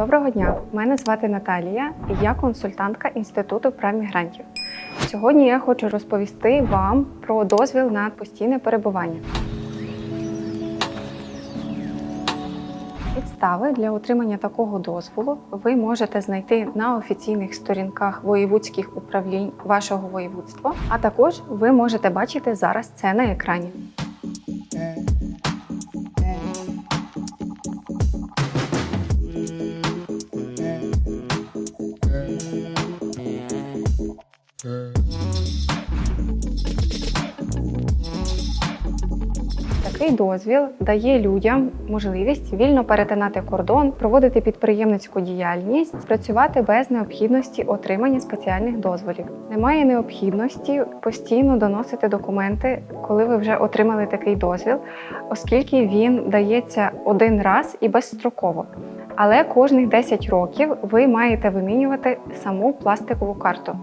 Доброго дня! Мене звати Наталія і я консультантка Інституту прав мігрантів. Сьогодні я хочу розповісти вам про дозвіл на постійне перебування. Підстави для отримання такого дозволу ви можете знайти на офіційних сторінках воєвудських управлінь вашого воєвудства, а також ви можете бачити зараз це на екрані. Такий дозвіл дає людям можливість вільно перетинати кордон, проводити підприємницьку діяльність, працювати без необхідності отримання спеціальних дозволів. Немає необхідності постійно доносити документи, коли ви вже отримали такий дозвіл, оскільки він дається один раз і безстроково. Але кожних 10 років ви маєте вимінювати саму пластикову карту.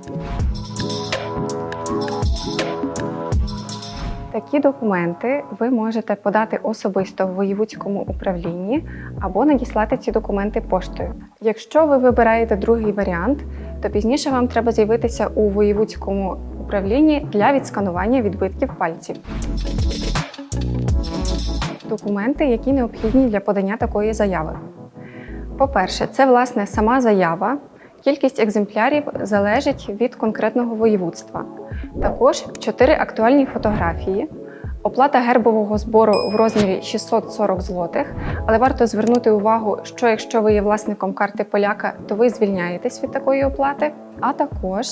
Такі документи ви можете подати особисто в воєвудському управлінні або надіслати ці документи поштою. Якщо ви вибираєте другий варіант, то пізніше вам треба з'явитися у воєвудському управлінні для відсканування відбитків пальців. Документи, які необхідні для подання такої заяви. По-перше, це власне сама заява. Кількість екземплярів залежить від конкретного воєвудства. Також чотири актуальні фотографії, оплата гербового збору в розмірі 640 злотих. Але варто звернути увагу, що якщо ви є власником карти поляка, то ви звільняєтесь від такої оплати, а також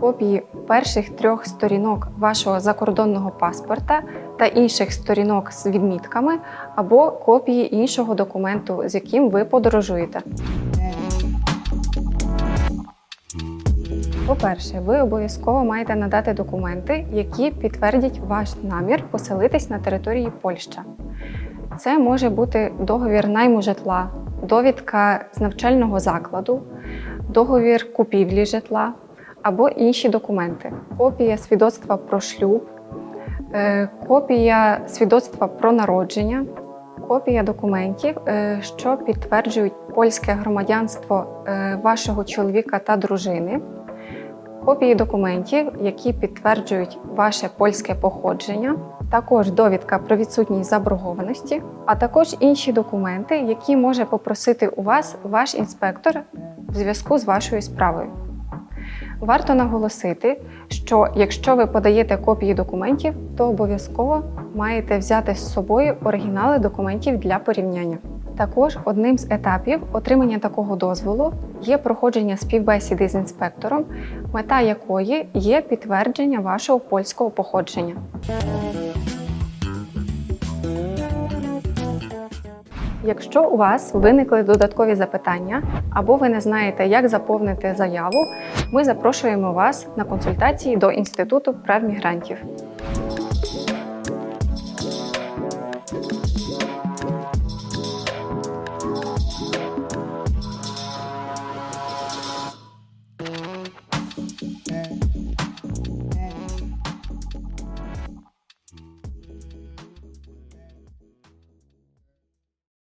копії перших трьох сторінок вашого закордонного паспорта та інших сторінок з відмітками, або копії іншого документу, з яким ви подорожуєте. По-перше, ви обов'язково маєте надати документи, які підтвердять ваш намір поселитись на території Польщі. Це може бути договір найму житла, довідка з навчального закладу, договір купівлі житла або інші документи, копія свідоцтва про шлюб, е, копія свідоцтва про народження, копія документів, е, що підтверджують польське громадянство е, вашого чоловіка та дружини копії документів, які підтверджують ваше польське походження, також довідка про відсутність заборгованості, а також інші документи, які може попросити у вас ваш інспектор в зв'язку з вашою справою. Варто наголосити, що якщо ви подаєте копії документів, то обов'язково маєте взяти з собою оригінали документів для порівняння. Також одним з етапів отримання такого дозволу є проходження співбесіди з інспектором, мета якої є підтвердження вашого польського походження. Якщо у вас виникли додаткові запитання або ви не знаєте, як заповнити заяву, ми запрошуємо вас на консультації до Інституту прав мігрантів.